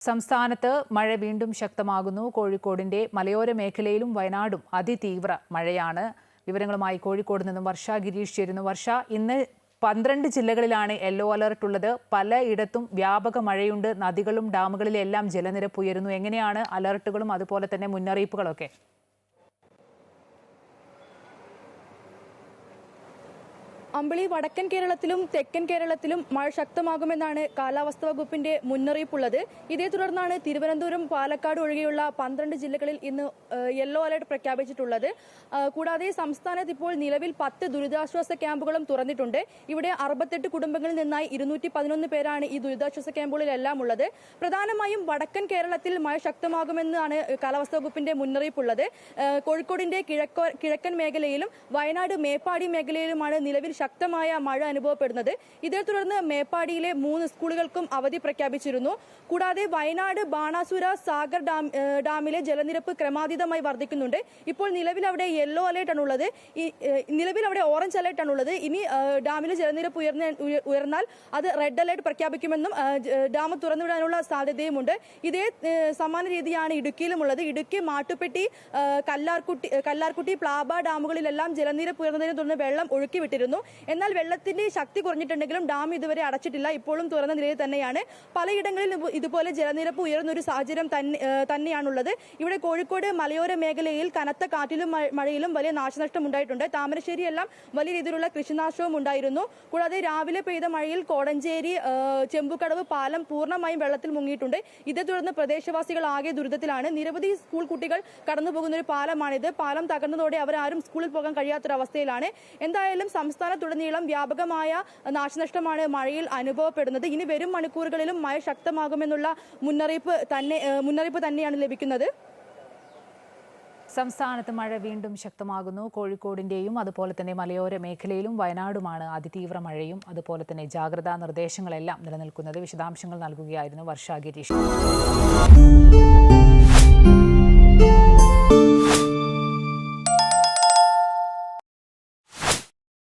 സംസ്ഥാനത്ത് മഴ വീണ്ടും ശക്തമാകുന്നു. കോഴിക്കോടിന്റെ മലയോര മേഖലയിലും വയനാടും അതിതീവ്ര മഴയാണ്. വിവരങ്ങളുമായി കോഴിക്കോട് നിന്നും വർഷ ഗിരീഷ് ചേരുന്നു. വർഷ ഇന്ന് പന്ത്രണ്ട് ജില്ലകളിലാണ് യെല്ലോ അലർട്ട് ഉള്ളത്. പലയിടത്തും വ്യാപക മഴയുണ്ട്. നദികളും ഡാമുകളിലെല്ലാം ജലനിരപ്പ് ഉയരുന്നു. എങ്ങനെയാണ് അലർട്ടുകളും അതുപോലെ തന്നെ മുന്നറിയിപ്പുകളൊക്കെ? അമ്പിളി വടക്കൻ കേരളത്തിലും തെക്കൻ കേരളത്തിലും മഴ ശക്തമാകുമെന്നാണ് കാലാവസ്ഥാ വകുപ്പിന്റെ മുന്നറിയിപ്പുള്ളത്. ഇതേ തുടർന്നാണ് തിരുവനന്തപുരം പാലക്കാട് ഒഴികെയുള്ള പന്ത്രണ്ട് ജില്ലകളിൽ ഇന്ന് യെല്ലോ അലർട്ട് പ്രഖ്യാപിച്ചിട്ടുള്ളത്. കൂടാതെ സംസ്ഥാനത്ത് ഇപ്പോൾ നിലവിൽ പത്ത് ദുരിതാശ്വാസ ക്യാമ്പുകളും തുറന്നിട്ടുണ്ട്. ഇവിടെ അറുപത്തെട്ട് കുടുംബങ്ങളിൽ നിന്നായി ഇരുന്നൂറ്റി പതിനൊന്ന് പേരാണ് ഈ ദുരിതാശ്വാസ ക്യാമ്പുകളിലെല്ലാം ഉള്ളത് പ്രധാനമായും വടക്കൻ കേരളത്തിൽ മഴ ശക്തമാകുമെന്നാണ് കാലാവസ്ഥാ വകുപ്പിന്റെ മുന്നറിയിപ്പുള്ളത്. കോഴിക്കോടിന്റെ കിഴക്കോ കിഴക്കൻ മേഖലയിലും വയനാട് മേപ്പാടി മേഖലയിലുമാണ് നിലവിൽ ശക്തമായ മഴ അനുഭവപ്പെടുന്നത്. ഇതേ തുടർന്ന് മേപ്പാടിയിലെ മൂന്ന് സ്കൂളുകൾക്കും അവധി പ്രഖ്യാപിച്ചിരുന്നു. കൂടാതെ വയനാട് ബാണാസുര സാഗർ ഡാം ഡാമിലെ ജലനിരപ്പ് ക്രമാതീതമായി വർദ്ധിക്കുന്നുണ്ട്. ഇപ്പോൾ നിലവിൽ അവിടെ യെല്ലോ അലേർട്ട് ആണുള്ളത് ഈ ഏഹ്, നിലവിൽ അവിടെ ഓറഞ്ച് അലേർട്ട് ഉള്ളത്. ഇനി ഡാമിലെ ജലനിരപ്പ് ഉയർന്ന ഉയർന്നാൽ അത് റെഡ് അലേർട്ട് പ്രഖ്യാപിക്കുമെന്നും ഡാം തുറന്നുവിടാനുള്ള സാധ്യതയുമുണ്ട്. ഇതേ സമാന രീതിയാണ് ഇടുക്കിയിലുമുള്ളത് ഇടുക്കി മാട്ടുപ്പെട്ടി കല്ലാർകുട്ടി കല്ലാർകുട്ടി പ്ലാബ ഡാമുകളിലെല്ലാം ജലനിരപ്പ് ഉയർന്നതിനെ തുടർന്ന് വെള്ളം ഒഴുക്കി വിട്ടിരുന്നു എന്നാൽ വെള്ളത്തിന്റെ ശക്തി കുറഞ്ഞിട്ടുണ്ടെങ്കിലും ഡാം ഇതുവരെ അടച്ചിട്ടില്ല. ഇപ്പോഴും തുറന്ന നിലയിൽ തന്നെയാണ്. പലയിടങ്ങളിൽ ഇതു- ഇതുപോലെ ജലനിരപ്പ് ഉയർന്ന ഒരു സാഹചര്യം തന്നെയാണുള്ളത്. ഇവിടെ കോഴിക്കോട് മലയോര മേഖലയിൽ കനത്ത കാറ്റിലും മഴയിലും വലിയ നാശനഷ്ടം ഉണ്ടായിട്ടുണ്ട്. താമരശ്ശേരി എല്ലാം വലിയ രീതിയിലുള്ള കൃഷിനാശവും ഉണ്ടായിരുന്നു. കൂടാതെ രാവിലെ പെയ്ത മഴയിൽ കോടഞ്ചേരി ചെമ്പുകടവ് പാലം പൂർണമായും വെള്ളത്തിൽ മുങ്ങിയിട്ടുണ്ട്. ഇതേ തുടർന്ന് പ്രദേശവാസികൾ ആകെ ദുരിതത്തിലാണ്. നിരവധി സ്കൂൾ കുട്ടികൾ കടന്നുപോകുന്ന ഒരു പാലമാണിത്. പാലം തകർന്നതോടെ അവരാരും സ്കൂളിൽ പോകാൻ കഴിയാത്തൊരവസ്ഥയിലാണ്. എന്തായാലും സംസ്ഥാനത്തുടനീളം വ്യാപകമായ നാശനഷ്ടമാണ് മഴയിൽ അനുഭവപ്പെടുന്നത്. ഇനി വരും മണിക്കൂറുകളിലും മഴ ശക്തമാകുമെന്നുള്ള മുന്നറിയിപ്പ് തന്നെ മുന്നറിയിപ്പ് തന്നെയാണ് ലഭിക്കുന്നത്. സംസ്ഥാനത്ത് മഴ വീണ്ടും ശക്തമാകുന്നു. കോഴിക്കോടിന്റെയും അതുപോലെ തന്നെ മലയോര മേഖലയിലും വയനാടുമാണ് അതിതീവ്ര മഴയും അതുപോലെ തന്നെ ജാഗ്രതാ നിർദ്ദേശങ്ങളെല്ലാം നിലനിൽക്കുന്നത്. വിശദാംശങ്ങൾ നൽകുകയായിരുന്നു വർഷ ഗിരീഷ്